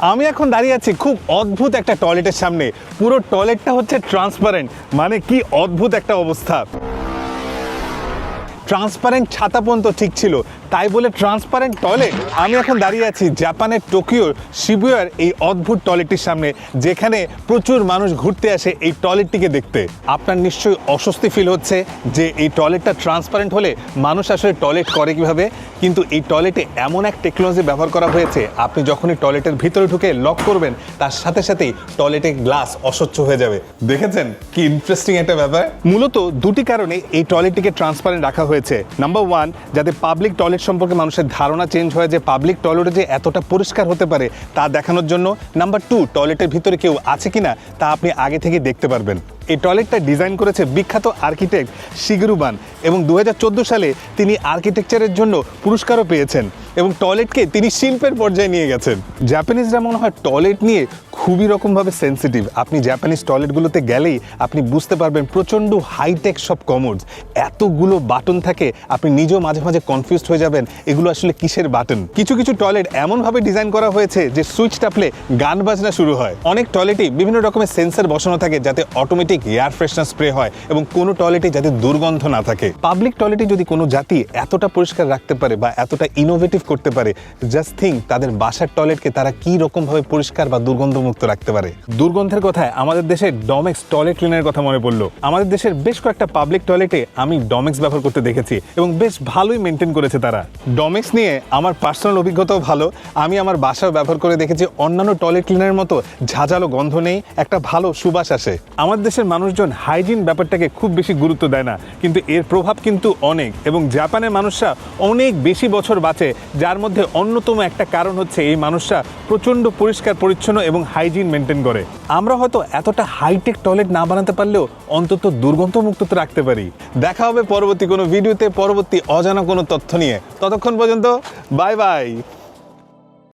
আমি এখন দাঁড়িয়ে আছি খুব অদ্ভুত একটা টয়লেটের সামনে। পুরো টয়লেটটা হচ্ছে ট্রান্সপারেন্ট মানে কি অদ্ভুত একটা অবস্থা। ট্রান্সপারেন্ট ছাতা পর্যন্ত ঠিক ছিল। তাই বলে ট্রান্সপারেন্ট টয়লেট, আমি এখন দাঁড়িয়ে আছি জাপানের টোকিওর শিবুয়ার এই অদ্ভুত টয়লেটটির সামনে, যেখানে প্রচুর মানুষ ঘুরতে আসে এই টয়লেটটিকে দেখতে। আপনার নিশ্চয়ই অস্বস্তি ফিল হচ্ছে যে এই টয়লেটটা ট্রান্সপারেন্ট হলে মানুষ আসলে টয়লেট করে কীভাবে। কিন্তু এই টয়লেটে এমন এক টেকনোলজি ব্যবহার করা হয়েছে, আপনি যখনই টয়লেটের ভিতরে ঢুকে লক করবেন, তার সাথে সাথেই টয়লেটের গ্লাস অস্বচ্ছ হয়ে যাবে। দেখেছেন কি ইন্টারেস্টিং একটা ব্যাপার? মূলত দুটি কারণে এই টয়লেটটিকে ট্রান্সপারেন্ট রাখা হয়েছে। নাম্বার ওয়ান যাতে পাবলিক টয়লেট সম্পর্কে মানুষের ধারণা চেঞ্জ হয় যে পাবলিক টয়লেটে যে এতটা পরিষ্কার হতে পারে তা দেখানোর জন্য। নাম্বার টু টয়লেটের ভিতরে কেউ আছে কিনা তা আপনি আগে থেকে দেখতে পারবেন। এই টয়লেটটা ডিজাইন করেছে বিখ্যাত আর্কিটেক্ট শিগরুবান এবং দু হাজার চোদ্দ সালে তিনি আর্কিটেকচারের জন্য পুরস্কারও পেয়েছেন এবং টয়লেটকে তিনি শিল্পের পর্যায়ে নিয়ে গেছেন। জাপানিজরা মনে হয় টয়লেট নিয়ে খুবই রকমভাবে সেন্সিটিভ আপনি জাপানিজ টয়লেটগুলোতে গেলেই আপনি বুঝতে পারবেন প্রচণ্ড হাইটেক সব কমোডস এতগুলো বাটন থাকে, আপনি নিজেও মাঝে মাঝে কনফিউজড হয়ে যাবেন, এগুলো আসলে কিসের বাটন কিছু কিছু টয়লেট এমনভাবে ডিজাইন করা হয়েছে যে সুইচ টাপলে গান বাজনা শুরু হয়। অনেক টয়লেটই বিভিন্ন রকমের সেন্সার বসানো থাকে যাতে অটোমেটিক এয়ার ফ্রেশনার স্প্রে হয় এবং কোনো টয়লেটে যাতে দুর্গন্ধ না থাকে। পাবলিক টয়লেটে যদি কোনো জাতি এতটা পরিষ্কার রাখতে পারে বা এতটা ইনোভেটিভ করতে পারে জাস্ট থিঙ্ক তাদের বাসার টয়লেটকে তারা কী রকমভাবে পরিষ্কার বা দুর্গন্ধমুক্ত রাখতে পারে। দুর্গন্ধের কথায় আমাদের দেশের ডমেক্স টয়লেট ক্লিনারের কথা মনে পড়ল। আমাদের দেশের বেশ কয়েকটা পাবলিক টয়লেটে আমি ডমেক্স ব্যবহার করতে দেখেছি এবং বেশ ভালোই মেনটেন করেছে তারা। ডমেক্স নিয়ে আমার পার্সোনাল অভিজ্ঞতাও ভালো। আমি আমার বাসায় ব্যবহার করে দেখেছি। অন্যান্য টয়লেট ক্লিনারের মতো ঝাঁঝালো গন্ধ নেই, একটা ভালো সুবাস আসে। আমাদের দেশের মানুষজন হাইজিন ব্যাপারটাকে খুব বেশি গুরুত্ব দেয় না, কিন্তু এর প্রভাব কিন্তু অনেক এবং জাপানের মানুষরা অনেক বেশি বছর বাঁচে, যার মধ্যে অন্যতম একটা কারণ হচ্ছে এই মানুষরা প্রচণ্ড পরিষ্কার পরিচ্ছন্ন এবং হাইজিন মেনটেন করে। আমরা হয়তো এতটা হাইটেক টয়লেট না বানাতে পারলেও অন্তত দুর্গন্ধমুক্ত তো রাখতে পারি। দেখা হবে পরবর্তী কোনো ভিডিওতে, পরবর্তী অজানা কোনো তথ্য নিয়ে। ততক্ষণ পর্যন্ত বাই বাই